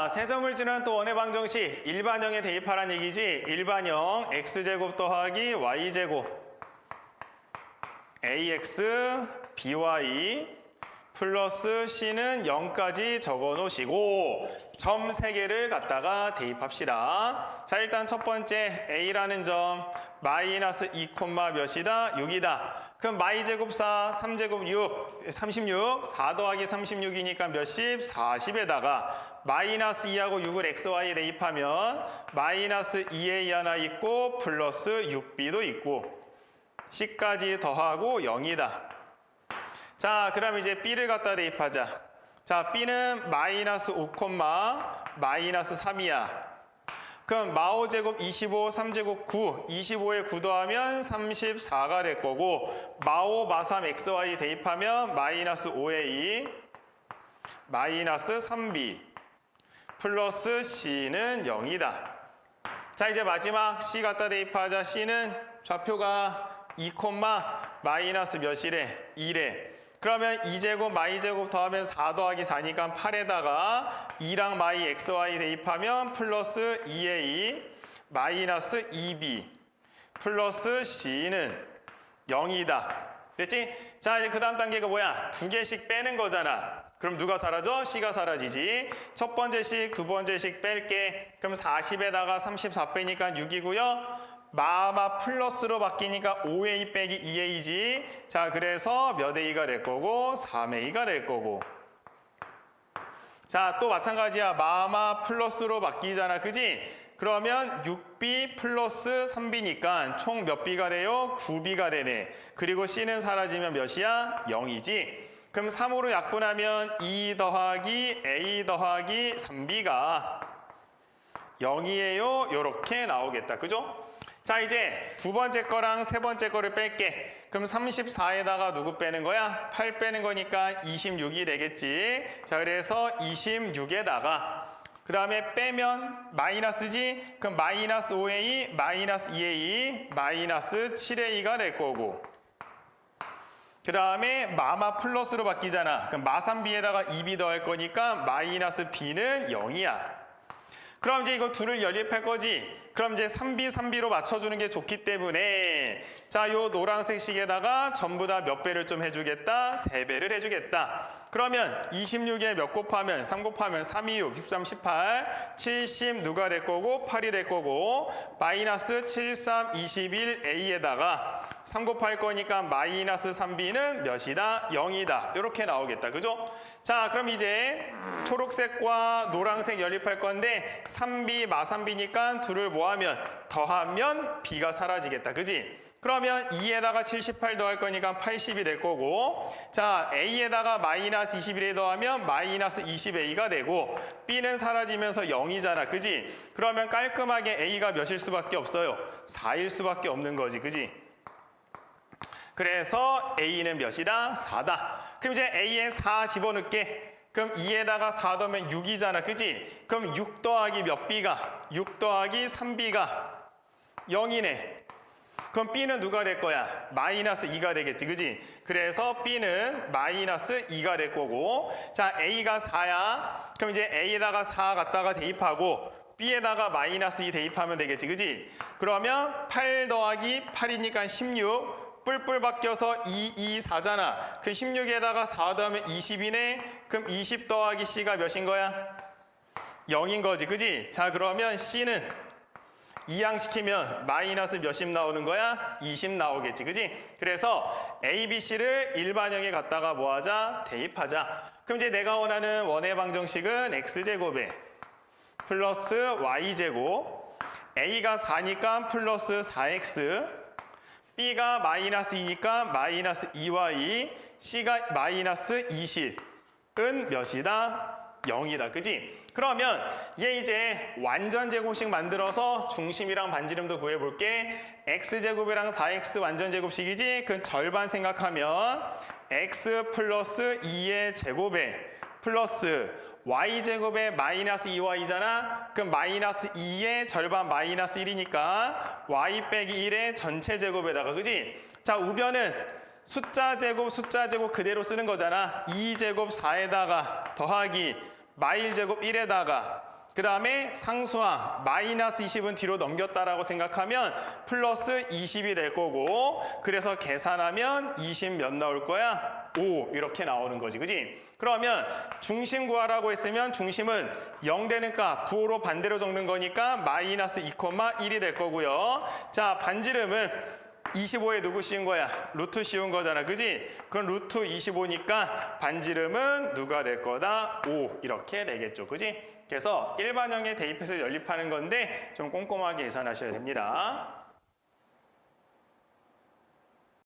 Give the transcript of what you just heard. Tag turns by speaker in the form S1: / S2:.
S1: 자, 세점을지는 또 원의 방정식 일반형에 대입하란 얘기지. 일반형 x제곱 더하기 y제곱 ax by 플러스 c는 0까지 적어 놓으시고 점 3개를 갖다가 대입합시다. 자, 일단 첫 번째 a라는 점 마이너스 2, 몇이다? 6이다. 그럼 마이 제곱 4, 3제곱 6, 36, 4 더하기 36이니까 몇십? 40에다가 마이너스 2하고 6을 xy에 대입하면 마이너스 2a 하나 있고 플러스 6b도 있고 c까지 더하고 0이다. 자, 그럼 이제 b를 갖다 대입하자. 자, b는 마이너스 5, 마이너스 3이야. 그럼 마오 제곱 25, 3제곱 9, 25에 9 더하면 34가 될 거고 마오 마삼 xy 대입하면 마이너스 5a 마이너스 3b 플러스 c는 0이다. 자 이제 마지막 c 갖다 대입하자 c는 좌표가 2, 마이너스 몇이래? 2래. 그러면 2제곱 마이 제곱 더하면 4 더하기 4니까 8에다가 2랑 마이 xy 대입하면 플러스 2a 마이너스 2b 플러스 c는 0이다. 됐지? 자 이제 그 다음 단계가 뭐야? 두 개씩 빼는 거잖아. 그럼 누가 사라져? C가 사라지지. 첫 번째 식, 두 번째 식 뺄게. 그럼 40에다가 34 빼니까 6이고요. 마마 플러스로 바뀌니까 5A 빼기 2A지. 자, 그래서 몇 A가 될 거고 3A가 될 거고. 자, 또 마찬가지야. 마마 플러스로 바뀌잖아. 그지? 그러면 6B 플러스 3B니까 총 몇 B가 돼요? 9B가 되네. 그리고 C는 사라지면 몇이야? 0이지. 그럼 3으로 약분하면 2 더하기 A 더하기 3B가 0이에요. 요렇게 나오겠다. 그죠? 자 이제 두 번째 거랑 세 번째 거를 뺄게. 그럼 34에다가 누구 빼는 거야? 8 빼는 거니까 26이 되겠지. 자 그래서 26에다가 그 다음에 빼면 마이너스지? 그럼 마이너스 5a, 마이너스 2a, 마이너스 7a가 될 거고 그 다음에 마마 플러스로 바뀌잖아. 그럼 마3b에다가 2b 더할 거니까 마이너스 b는 0이야. 그럼 이제 이거 둘을 연립할 거지. 그럼 이제 3B, 3B로 맞춰주는 게 좋기 때문에 자, 요 노란색 식에다가 전부 다 몇 배를 좀 해주겠다? 3배를 해주겠다. 그러면 26에 몇 곱하면 3 곱하면 3, 2, 6, 63, 18, 70 누가 될 거고 8이 될 거고 마이너스 7, 3, 21, A에다가 3 곱할 거니까 마이너스 3B는 몇이다? 0이다. 이렇게 나오겠다. 그죠? 자, 그럼 이제 초록색과 노란색 연립할 건데 3B, 마3B니까 둘을 뭐하면 더하면 B가 사라지겠다. 그지? 그러면 2에다가 78 더할 거니까 80이 될 거고 자 A에다가 마이너스 21에 더하면 마이너스 20A가 되고 B는 사라지면서 0이잖아 그지? 그러면 깔끔하게 A가 몇일 수밖에 없어요 4일 수밖에 없는 거지 그지? 그래서 A는 몇이다? 4다 그럼 이제 A에 4 집어넣게 그럼 2에다가 4 더하면 6이잖아 그지? 그럼 6 더하기 몇 B가? 6 더하기 3B가 0이네 그럼 B는 누가 될 거야? 마이너스 2가 되겠지, 그지? 그래서 B는 마이너스 2가 될 거고, 자, A가 4야. 그럼 이제 A에다가 4 갖다가 대입하고, B에다가 마이너스 2 대입하면 되겠지, 그지? 그러면 8 더하기 8이니까 16, 뿔뿔 바뀌어서 2, 2, 4잖아. 그 16에다가 4 더하면 20이네? 그럼 20 더하기 C가 몇인 거야? 0인 거지, 그지? 자, 그러면 C는 이항시키면 마이너스 몇십 나오는 거야? 20 나오겠지, 그지? 그래서 A, B, C를 일반형에 갖다가 뭐하자? 대입하자. 그럼 이제 내가 원하는 원의 방정식은 X제곱에 플러스 Y제곱 A가 4니까 플러스 4X B가 마이너스 2니까 마이너스 2Y C가 마이너스 20은 몇이다? 0이다, 그지? 그러면 얘 이제 완전 제곱식 만들어서 중심이랑 반지름도 구해볼게. x제곱이랑 4x 완전 제곱식이지? 그 절반 생각하면 x 플러스 2의 제곱에 플러스 y제곱에 마이너스 2y잖아? 그럼 마이너스 2의 절반 마이너스 1이니까 y 빼기 1의 전체 제곱에다가 그지? 자 우변은 숫자 제곱 숫자 제곱 그대로 쓰는 거잖아. 2제곱 4에다가 더하기 마일 제곱 1에다가 그 다음에 상수항 마이너스 20은 뒤로 넘겼다라고 생각하면 플러스 20이 될 거고 그래서 계산하면 20 몇 나올 거야? 5 이렇게 나오는 거지 그지? 그러면 중심 구하라고 했으면 중심은 0 되는 값 부호로 반대로 적는 거니까 마이너스 2,1이 될 거고요. 자 반지름은 25에 누구 씌운 거야? 루트 씌운 거잖아. 그지? 그럼 루트 25니까 반지름은 누가 될 거다? 5 이렇게 되겠죠. 그지? 그래서 일반형에 대입해서 연립하는 건데 좀 꼼꼼하게 계산하셔야 됩니다.